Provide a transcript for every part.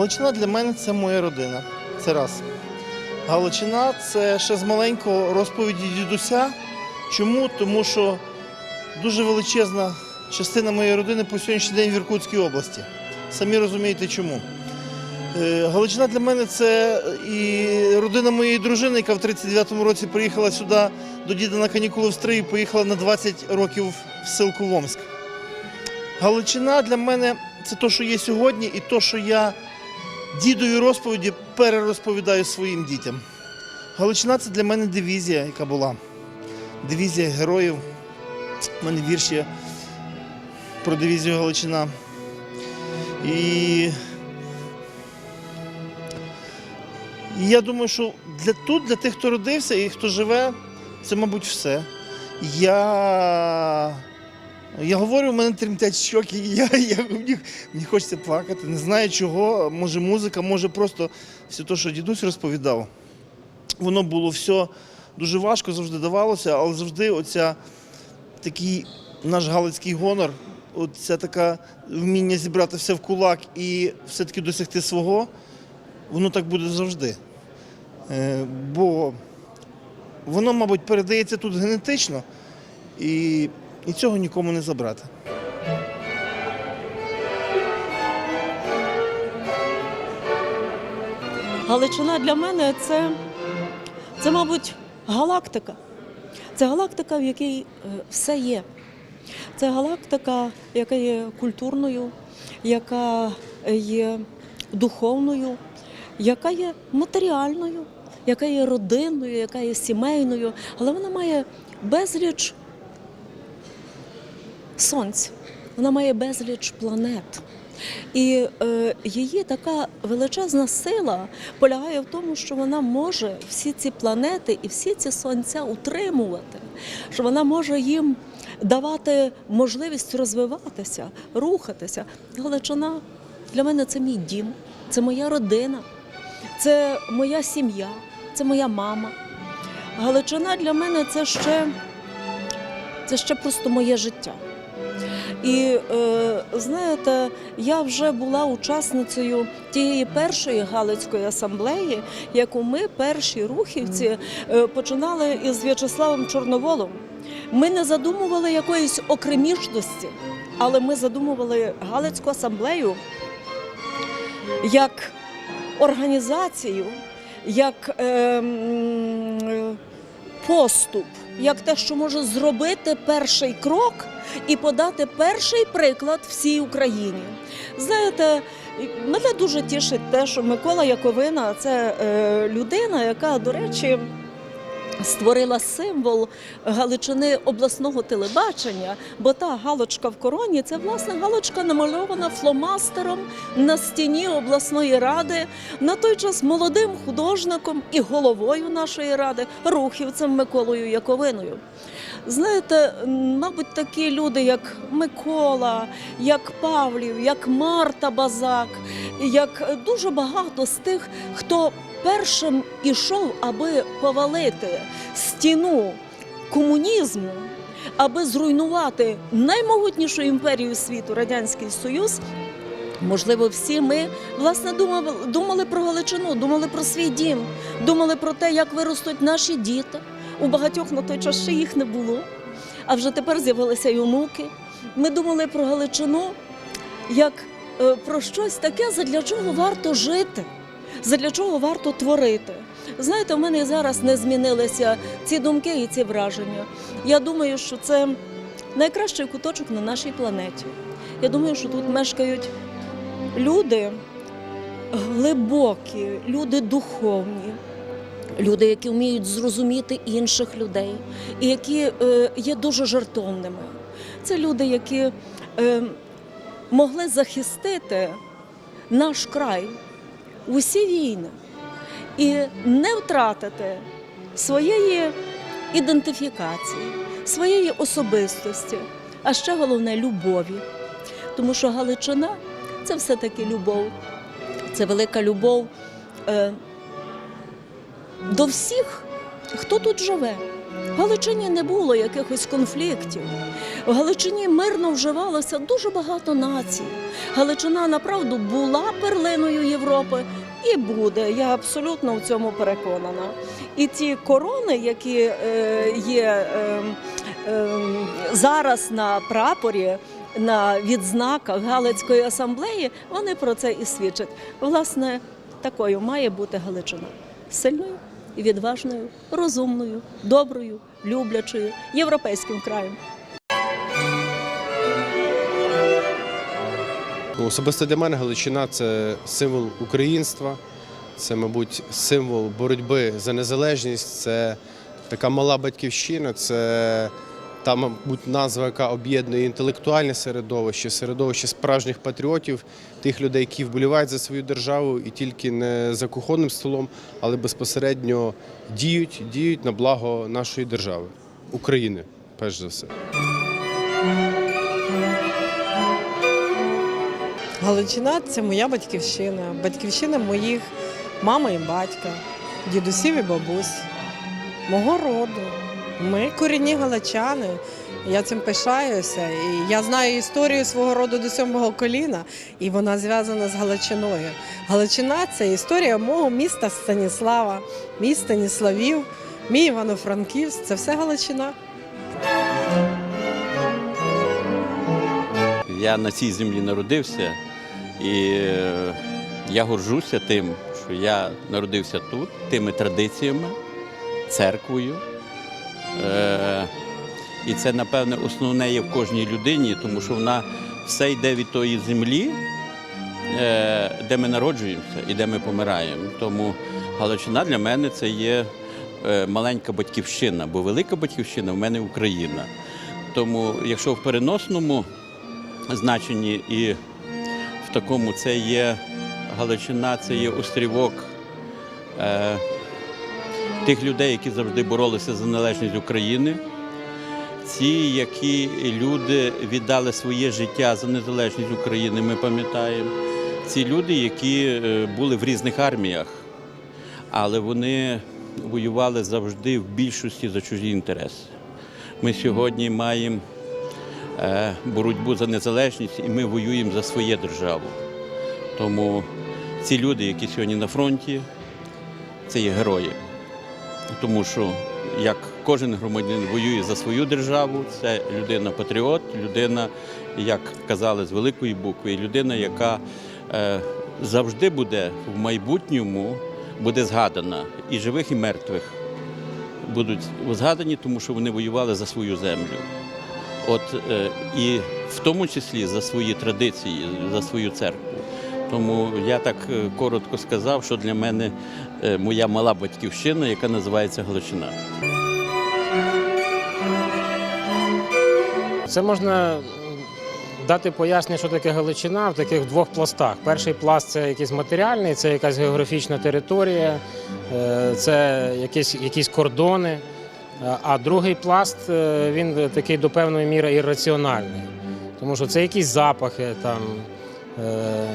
Галичина для мене це моя родина. Це раз. Галичина це ще з маленького розповіді дідуся. Чому? Тому що дуже величезна частина моєї родини по сьогоднішній день в Іркутській області. Самі розумієте чому. Е, Галичина для мене це і родина моєї дружини, яка в 39-му році приїхала сюди до діда на канікули в Стрий і поїхала на 20 років в ссылку в Омск. Галичина для мене це те, що є сьогодні, і те, що я дідові розповіді перерозповідаю своїм дітям. Галичина це для мене дивізія, яка була. Дивізія героїв. У мене вірш є про дивізію Галичина. І і я думаю, що для тут, для тих, хто родився і хто живе, це, мабуть, все. Я, я говорю, у мене тремтять щоки, і я, я, мені, мені хочеться плакати. Не знаю чого. Може музика, може просто все те, що дідусь розповідав. Воно було все дуже важко, завжди давалося, але завжди оця такий наш галицький гонор, оця така вміння зібрати все в кулак і все-таки досягти свого, воно так буде завжди. Е, бо воно, мабуть, передається тут генетично, і, і цього нікому не забрати. Галичина для мене це, це, мабуть, галактика. Це галактика, в якій е, все є. Це галактика, яка є культурною, яка є духовною, яка є матеріальною, яка є родинною, яка є сімейною, але вона має безліч сонць, вона має безліч планет. І е, її така величезна сила полягає в тому, що вона може всі ці планети і всі ці сонця утримувати, що вона може їм давати можливість розвиватися, рухатися. Галичина для мене це мій дім, це моя родина, це моя сім'я, це моя мама. Галичина для мене це ще, це ще просто моє життя. І е, знаєте, я вже була учасницею тієї першої Галицької асамблеї, яку ми, перші рухівці, е, починали із В'ячеславом Чорноволом. Ми не задумували якоїсь окремішності, але ми задумували Галицьку асамблею як організацію, як е, поступ, як те, що може зробити перший крок і подати перший приклад всій Україні. Знаєте, мене дуже тішить те, що Микола Яковина це е, людина, яка, до речі, створила символ Галичини обласного телебачення, бо та галочка в короні це власне галочка намальована фломастером на стіні обласної ради, на той час молодим художником і головою нашої ради, рухівцем Миколою Яковиною. Знаєте, мабуть, такі люди, як Микола, як Павлів, як Марта Базак, як дуже багато з тих, хто першим ішов, аби повалити стіну комунізму, аби зруйнувати наймогутнішу імперію світу Радянський Союз. Можливо, всі ми власне думали, думали про Галичину, думали про свій дім, думали про те, як виростуть наші діти. У багатьох на той час ще їх не було, а вже тепер з'явилися й онуки. Ми думали про Галичину як е, про щось таке, задля чого варто жити, задля чого варто творити. Знаєте, у мене зараз не змінилися ці думки і ці враження. Я думаю, що це найкращий куточок на нашій планеті. Я думаю, що тут мешкають люди глибокі, люди духовні. Люди, які вміють зрозуміти інших людей, і які е, є дуже жертовними. Це люди, які е, могли захистити наш край в усі війни і не втратити своєї ідентифікації, своєї особистості, а ще головне любові. Тому що Галичина це все-таки любов, це велика любов. Е, до всіх, хто тут живе. В Галичині не було якихось конфліктів. В Галичині мирно вживалося дуже багато націй. Галичина направду була перлиною Європи і буде. Я абсолютно в цьому переконана. І ті корони, які е, є е, е, зараз на прапорі. На відзнаках Галицької асамблеї вони про це і свідчать. Власне, такою має бути Галичина сильною відважною, розумною, доброю, люблячою, європейським краєм. Особисто для мене Галичина це символ українства, це, мабуть, символ боротьби за незалежність, це така мала батьківщина, це та, мабуть, назва, яка об'єднує інтелектуальне середовище, середовище справжніх патріотів, тих людей, які вболівають за свою державу і тільки не за кухонним столом, але безпосередньо діють, діють на благо нашої держави, України, перш за все. Галичина це моя батьківщина, батьківщина моїх мами і батька, дідусів і бабусь, мого роду. Ми корінні галичани. Я цим пишаюся. І я знаю історію свого роду до сьомого коліна, і вона зв'язана з Галичиною. Галичина це історія мого міста Станіслава, мій Станіславів, мій Івано-Франківськ. Це все Галичина. Я на цій землі народився, і е, я горжуся тим, що я народився тут, тими традиціями, церквою. Е, І це, напевне, основне є в кожній людині, тому що вона все йде від тої землі, е, де ми народжуємося і де ми помираємо. Тому Галичина для мене це є маленька батьківщина, бо велика батьківщина в мене Україна. Тому, якщо в переносному значенні і такому це є Галичина, це є острівок е, тих людей, які завжди боролися за належність України. Ці, які люди віддали своє життя за незалежність України, ми пам'ятаємо. Ці люди, які е, були в різних арміях, але вони воювали завжди в більшості за чужі інтереси. Ми сьогодні маємо боротьбу за незалежність, і ми воюємо за своє державу. Тому ці люди, які сьогодні на фронті, це є герої. Тому що як кожен громадянин воює за свою державу, це людина-патріот, людина, як казали з великої букви, людина, яка е, завжди буде в майбутньому буде згадана і живих, і мертвих будуть згадані, тому що вони воювали за свою землю. От е, і в тому числі за свої традиції, за свою церкву. Тому я так е, коротко сказав, що для мене е, моя мала батьківщина, яка називається Галичина. Це можна дати пояснення, що таке Галичина в таких двох пластах. Перший пласт це якийсь матеріальний, це якась географічна територія, це якісь, якісь кордони. А другий пласт е, він такий до певної міри ірраціональний. Тому що це якісь запахи, там, е,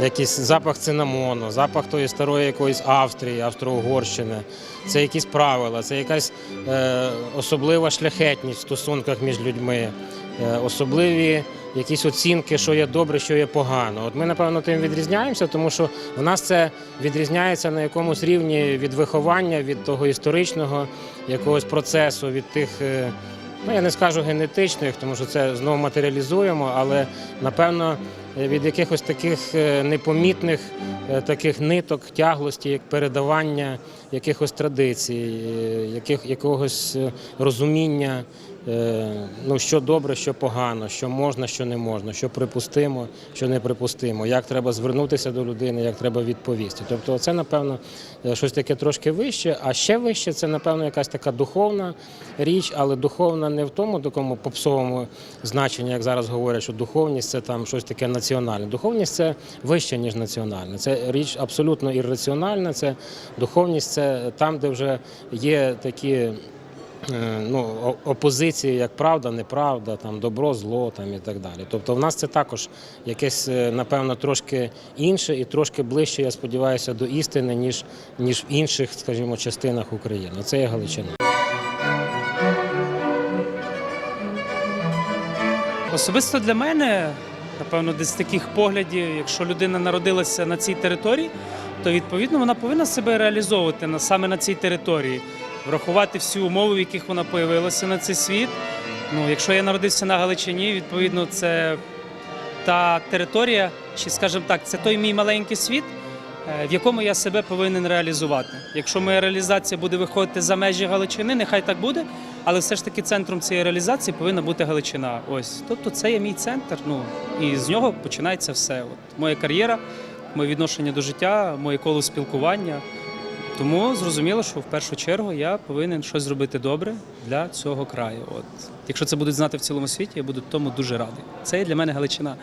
якийсь запах цинамону, запах тої старої якоїсь Австрії, Австро-Угорщини. Це якісь правила, це якась е, особлива шляхетність в стосунках між людьми, е, особливі якісь оцінки, що є добре, що є погано. От ми, напевно, тим відрізняємося, тому що в нас це відрізняється на якомусь рівні від виховання, від того історичного якогось процесу, від тих. Ну, я не скажу генетичних, тому що це знову матеріалізуємо, але напевно від якихось таких е, непомітних е, таких ниток, тяглості, як передавання якихось традицій, е, яких, якогось розуміння, ну, що добре, що погано, що можна, що не можна, що припустимо, що не припустимо, як треба звернутися до людини, як треба відповісти. Тобто, це, напевно, е, щось таке трошки вище, а ще вище це, напевно, якась така духовна річ, але духовна не в тому такому попсовому значенні, як зараз говорять, що духовність це там щось таке національне. Духовність це вище, ніж національне. Це річ абсолютно ірраціональна. Це духовність це там, де вже є такі. Е, ну, опозиції, як правда, неправда, там добро, зло там і так далі. Тобто, в нас це також якесь, е, напевно, трошки інше і трошки ближче, я сподіваюся, до істини, ніж ніж в інших, скажімо, частинах України. Це є Галичина. Особисто для мене, напевно, десь таких поглядів, якщо людина народилася на цій території, то відповідно вона повинна себе реалізовувати саме на цій території врахувати всі умови, в яких вона появилася на цей світ. Ну, якщо я народився на Галичині, відповідно, це та територія, чи скажімо так, це той мій маленький світ, е, в якому я себе повинен реалізувати. Якщо моя реалізація буде виходити за межі Галичини, нехай так буде, але все ж таки центром цієї реалізації повинна бути Галичина. Ось, тобто це є мій центр. Ну і з нього починається все. От моя кар'єра, моє відношення до життя, моє коло спілкування. Тому зрозуміло, що в першу чергу я повинен щось зробити добре для цього краю. От якщо це будуть знати в цілому світі, я буду тому дуже радий. Це є для мене Галичина.